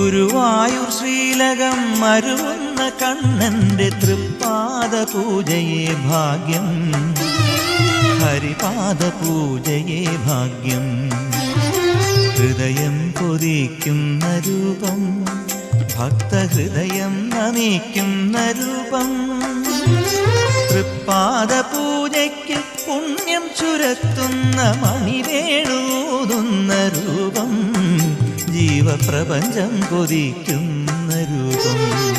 ഗുരുവായൂർ ശ്രീലകം മരുവുന്ന കണ്ണന്റെ തൃപ്പാദ പൂജയെ ഭാഗ്യം. ഹരിപാദ പൂജയെ ഭാഗ്യം. ഹൃദയം കൊതിക്കുന്ന രൂപം ഭക്തഹൃദയം നമിക്കുന്ന രൂപം. തൃപ്പാദ പൂജയ്ക്ക് പുണ്യം ചുരത്തുന്ന മണിവേണൂതുന്ന രൂപം. ജീവപ്രപഞ്ചം കൊതിക്കുന്ന രൂപം.